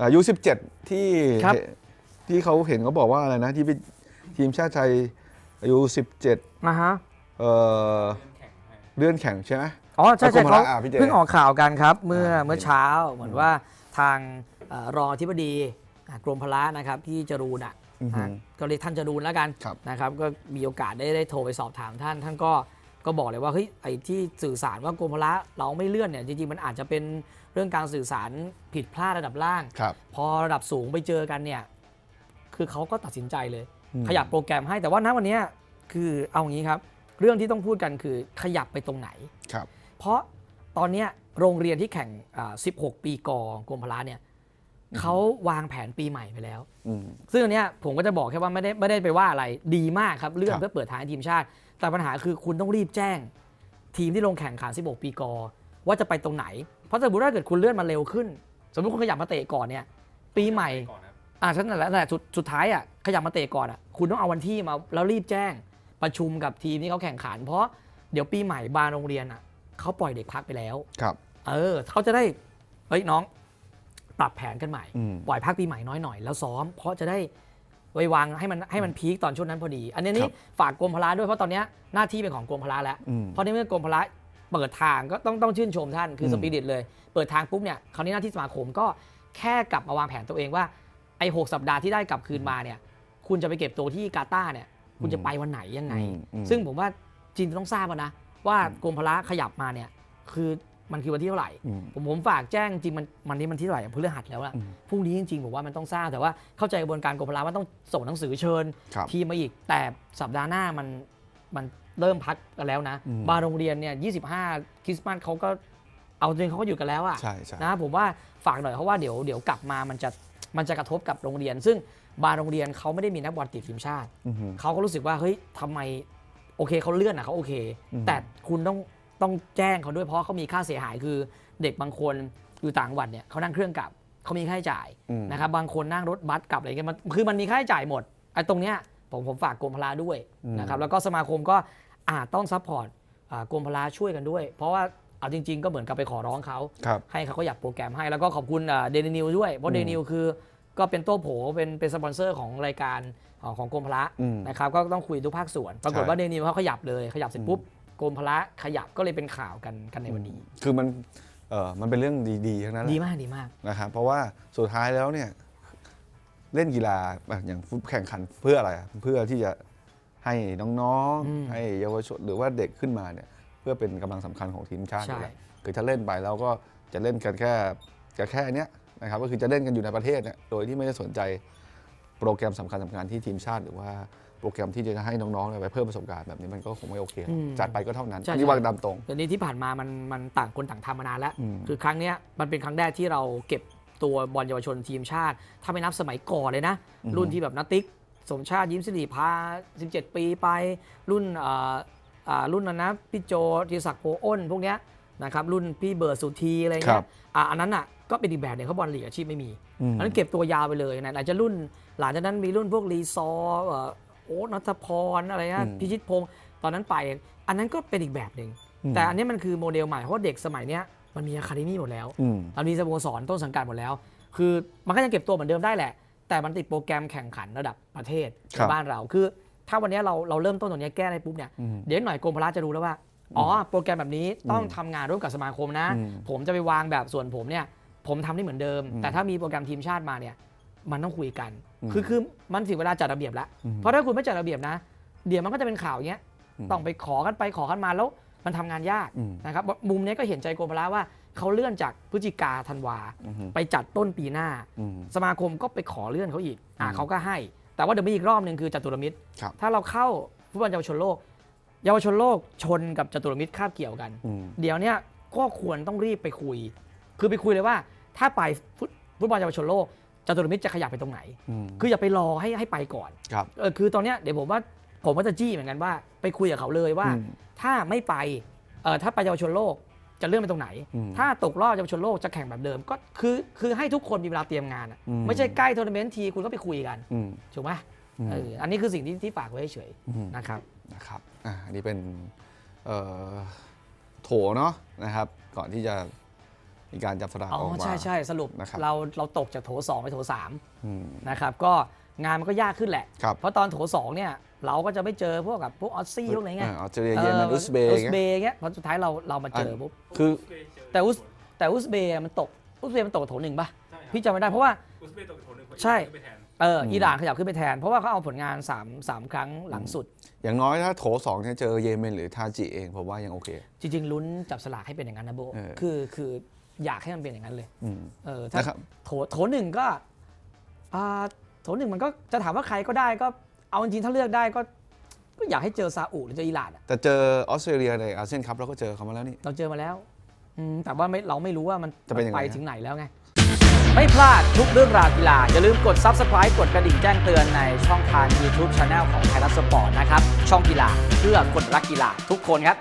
อายุ17ที่ครับที่เขาเห็นเขาบอกว่าอะไรนะ ที่ไปทีมชาติไทยอายุ17นะฮะ เอ่อเลื่อนแข่งใช่ไหม อ๋อใช่แล้วกรใช่มพเขาละอะพี่เจเพิ่งออกข่าวกันครับ เมื่ออ่าเมื่อเช้าเหมือนว่าทางเอ่อรองอธิบดีอ่ากรมพละนะครับที่จรูนอะอือฮึอ่าก็เรียกท่านจรูนแล้วกันครับ นะครับ ก็มีโอกาสได้ได้โทรไปสอบถามท่าน ท่านก็ ก็บอกเลยว่าเฮ้ยไอ้ที่สื่อสารว่ากรมพละเราไม่เลื่อนเนี่ยจริงๆมันอาจจะเป็นเรื่องการสื่อสารผิดพลาดระดับล่าง ครับ พอระดับสูงไปเจอกันเนี่ยคือเขาก็ตัดสินใจเลย อืม ขยับโปรแกรมให้แต่ว่าณวันเนี้ยคือเอาอย่างนี้ครับ เรื่องที่ต้องพูดกันคือขยับไปตรงไหน ครับ เพราะตอนเนี้ยโรงเรียนที่แข่งอ่า16 ปีกอกรมพละเนี่ย เขาวางแผนปีใหม่ไปแล้วอืมซึ่งอันเนี้ยผมก็จะบอกแค่ว่าไม่ได้ไม่ได้ไปว่าอะไรดีมากครับเลื่อครันบเพื่อเปิดทางให้ทีมชาติ แต่ปัญหาคือคุณต้องรีบแจ้ง ทีมที่ลงแข่งขัน 16 ปีกอ ว่าจะไปตรงไหน เพราะสมมติถ้าเกิดคุณเลื่อนมาเร็วขึ้น สมมติคุณขยับมาเตะก่อนเนี่ยปีใหม่อ่าฉันนั่นแหละนั่นแหละสุดสุดท้ายอะขยับมาเตะก่อนอะคุณต้องเอาวันที่มาแล้วรีบแจ้งประชุมกับทีมที่เขาแข่งขัน เพราะเดี๋ยวปีใหม่บางโรงเรียนอะเขาปล่อยเด็กพักไปแล้วครับ เออเขาจะได้เฮ้ยน้อง ปรับแผนกันใหม่อืมปล่อยพักปีใหม่น้อยหน่อยแล้วซ้อม เพราะจะได้ไว้วางให้มันให้มันพีคตอนช่วงนั้นพอดี อันนี้นี่ฝากกรมพละด้วยเพราะตอนเนี้ยหน้าที่เป็นของกรมพละแล้วอืมเพราะในเมื่อกรมพละเปิดทางก็ต้องต้องชื่นชมท่านคือมสปิริตเลย เปิดทางปุ๊บเนี่ยคราวนี้หน้าที่สมาคมก็แค่กลับมาวางแผนตัวเองว่าไอ้หกสัปดาห์ที่ได้กลับคืนมาเนี่ยคุณจะไปเก็บตัวที่กาตาร์เนี่ยคุณจะไปวันไหนยังไงอืมอืมซึ่งผมว่าจีนต้องทราบกันนะว่ากรมพละขยับมาเนี่ยคือ มันคือวันที่เท่าไหร่อืมผมผมฝากแจ้งจริงมันมันนี้มันที่เท่าไหร่พฤหัสแล้วอะอืมพรุ่งนี้จริงๆผมว่ามันต้องทราบแต่ว่าเข้าใจกระบวนการกรมพละว่าต้องส่งหนังสือเชิญครับทีมมาอีก แต่สัปดาห์หน้ามันมันเริ่มพักกันแล้วนะอืมบางโรงเรียนเนี่ย25 คริสต์มาสเขาก็เอาจริงเขาก็อยู่กันแล้วอะใช่ใช่นะผมว่าฝากหน่อยเพราะว่าเดี๋ยวเดี๋ยวกลับมามันจะมันจะกระทบกับโรงเรียน ซึ่งบางโรงเรียนเขาไม่ได้มีนักบอลติดทีมชาติอือฮึเขาก็รู้สึกว่าเฮ้ยทำไมโอเคเขาเลื่อนนะเขาโอเคอืมแต่คุณต้อง ต้องแจ้งเขาด้วยเพราะเขามีค่าเสียหายคือเด็กบางคนอยู่ต่างจังหวัดเนี่ยเขานั่งเครื่องกลับเขามีค่าใช้จ่ายอืม นะครับบางคนนั่งรถบัสกลับอะไรเงี้ยมันคือมันมีค่าใช้จ่ายหมดไอ้ตรงเนี้ยผมผมฝากกรมพละด้วยอืมนะครับแล้วก็สมาคมก็อาจต้องซัพพอร์ตอ่ากรมพละช่วยกันด้วย เพราะว่าเอาจริง ๆ ก็เหมือนกับไปขอร้องเขา ครับ ให้เขาก็อยากโปรแกรมให้แล้วก็ขอบคุณเดนินิวด้วย เพราะอืมเดนิวคือก็เป็นโต้โผเป็นเป็นสปอนเซอร์ของรายการของของกรมพละอืมนะครับก็ต้องคุยทุกภาคส่วน ปรากฏใช่ ว่าเดนิวเขาขยับเลยขยับเสร็จปุ๊บ กรมพละขยับก็เลยเป็นข่าวกันกันในวันนี้ คือมันเออมันเป็นเรื่องดีๆทั้งนั้นแหดีละมากดีมาก นะครับเพราะว่าสุดท้ายแล้วเนี่ยเล่นกีฬาแบบอย่างฟุตแข่งขันเพื่ออะไรอะเพื่อที่จะให้น้องอืมๆ ให้เยาวชนหรือว่าเด็กขึ้นมาเนี่ยเพื่อเป็นกำลังสำคัญของทีมชาติใช่ อยู่แล้วคือถ้าเล่นไปแล้วก็จะเล่นกันแค่กันแค่เนี้ยนะครับก็คือจะเล่นกันอยู่ในประเทศเนี่ยโดยที่ไม่ได้สนใจโปรแกรมสำคัญสำคัญที่ทีมชาติหรือว่า โปรแกรมที่จะให้น้องๆเนี่ยไปเพิ่มประสบการณ์แบบนี้มันก็คงไม่โอเคอืมจัดไปก็เท่านั้นใช่อันนี่ใช่วางตามตรงเดี๋ยวนี้ที่ผ่านมามันมันต่างคนต่างทำมานานแล้วอืมคือครั้งเนี้ยมันเป็นครั้งแรกที่เราเก็บตัวบอลเยาวชนทีมชาติ ถ้าไม่นับสมัยก่อนเลยนะอือฮึรุ่นที่แบบนัตติกสมชาติยิ้มสิริพา 17 ปีไป รุ่นเอ่ออ่ารุ่นนั้นนะพี่โจธีรศักดิ์โพอ้นพวกเนี้ยนะครับรุ่นพี่เบิร์ดสุธีอะไรครัเงี้บยอะอันนั้นอะก็เป็นอีกแบบหนึ่งเขาบอลลีกอาชีพไม่มีอืมอันนั้นเก็บตัวยาวไปเลยนะอาจจะรุ่นหลังจากนั้นมีรุ่นพวกรีซอร์เอ่อ โอ๊ตนัทพรอะไรนะอืมพิชิตพงศ์ตอนนั้นไป อันนั้นก็เป็นอีกแบบหนึ่งอืมแต่อันนี้มันคือโมเดลใหม่เพราะว่าเด็กสมัยเนี้ยมันมีอะคาเดมี่หมดแล้วอืมมันมีสโมสรต้นสังกัดหมดแล้ว คือมันก็ยังเก็บตัวเหมือนเดิมได้แหละ แต่มันติดโปรแกรมแข่งขันระดับประเทศครัในบบ้านเราคือ ถ้าวันนี้เราเราเริ่มต้นตรงนี้แก้ได้ปุ๊บเนี่ยอืมเดี๋ยวหน่อยกรมพละจะรู้แล้วว่าอ๋อโปรแกรมแบบนี้ต้องอืมทำงานร่วมกับสมาคมนะอืมผมจะไปวางแบบส่วนผมเนี่ยผมทำได้เหมือนเดิมอืมแต่ถ้ามีโปรแกรมทีมชาติมาเนี่ย มันต้องคุยกันอืมคือคือมันถึงเวลาจัดระเบียบแล้วอืมเพราะถ้าคุณไม่จัดระเบียบนะ เดี๋ยวมันก็จะเป็นข่าวอย่างเงี้ยอืมต้องไปขอกันไปขอกันมาแล้วมันทำงานยากอืมนะครับมุมเนี้ยก็เห็นใจกรมพละว่าเขาเลื่อนจากพฤศจิกาธันวาอืมไปจัดต้นปีหน้าอืมสมาคมก็ไปขอเลื่อนเขาอีกอ่าอืมเขาก็ให้ แต่ว่าเดี๋ยวมีอีกรอบหนึ่งคือจตุรมิตรครับถ้าเราเข้าฟุตบอลเยาวชนโลก เยาวชนโลกชนกับจตุรมิตรคาบเกี่ยวกันอืมเดี๋ยวเนี้ยก็ควรต้องรีบไปคุย คือไปคุยเลยว่า ถ้าไปฟุตฟุตบอลเยาวชนโลก จตุรมิตรจะขยับไปตรงไหนอืมคืออย่าไปรอให้ให้ไปก่อนครับเออคือตอนเนี้ยเดี๋ยวผมว่าผมก็จะจี้เหมือนกันว่า ไปคุยกับเขาเลยว่า อืมถ้าไม่ไปเออถ้าไปเยาวชนโลกจะเลื่อนไปตรงไหน อืมถ้าตกรอบเยาวชนโลกจะแข่งแบบเดิม ก็คือคือให้ทุกคนมีเวลาเตรียมงานอะอืม ไม่ใช่ใกล้ทัวร์นาเมนต์ทีคุณก็ไปคุยกันอืม ถูกไหมอืม เอออันนี้คือสิ่งที่ที่ฝากไว้เฉยอืม ๆนะครับ นะครับ อ่า อันนี้เป็น เอ่อ โถเนาะนะครับ ก่อนที่จะ มีการจับสลากอ๋อออกมาใช่ใช่สรุปนะครับเราเราตกจากโถสองไปโถสามอืมนะครับก็งานมันก็ยากขึ้นแหละครับเพราะตอนโถสองเนี่ยเราก็จะไม่เจอพวกกับพวกออสซี่พวกไหนไงอ่าออสเตรเลียเยอรมันอุซเบย์อุอซย่างเบเงี้ยย์เงี้ยเพราะสุดท้ายเราเรามาเจอปุ๊บคือแต่อุซแต่อุซเบย์มันตกอุซเบย์มันตกโถหนึ่งป่ะใช่ครับพี่จำไม่ได้เพราะว่าอุซเบย์ตกไปโถหนึ่งใช่ขึ้นไปแทนเอออิหร่านขยับขึ้นไปแทน เพราะว่าเขาเอาผลงาน3 3ครั้งหลังสุด อย่างน้อยถ้าโถสองเนี่ยเจอเยเมนหรือทาจิเองผมว่ายังโอเค จริงๆลุ้นจับสลากให้เป็นอย่างนั้นนะโบเออคือคือ อยากให้มันเป็นอย่างนั้นเลยอืม เออถ้านะครับ โถโถหนึ่งก็อ่าโถหนึ่งมันก็จะถามว่าใครก็ได้ก็เอาจริงๆถ้าเลือกได้ก็ ก็อยากให้เจอซาอุหรือเจออิหร่านอะแต่เจอออสเตรเลียในอาเซียนคัพเราก็เจอเขามาแล้วนี่ เราเจอมาแล้วอืมแต่ว่าไม่เราไม่รู้ว่ามันจะเป็นยังไง ไปฮะถึงไหนแล้วไง ไม่พลาดทุกเรื่องราวกีฬา อย่าลืมกด Subscribe กดกระดิ่งแจ้งเตือนในช่องทาง YouTube Channel ของไทยรัฐสปอร์ตนะครับ ช่องกีฬาเพื่อคนรักกีฬาทุกคนครับ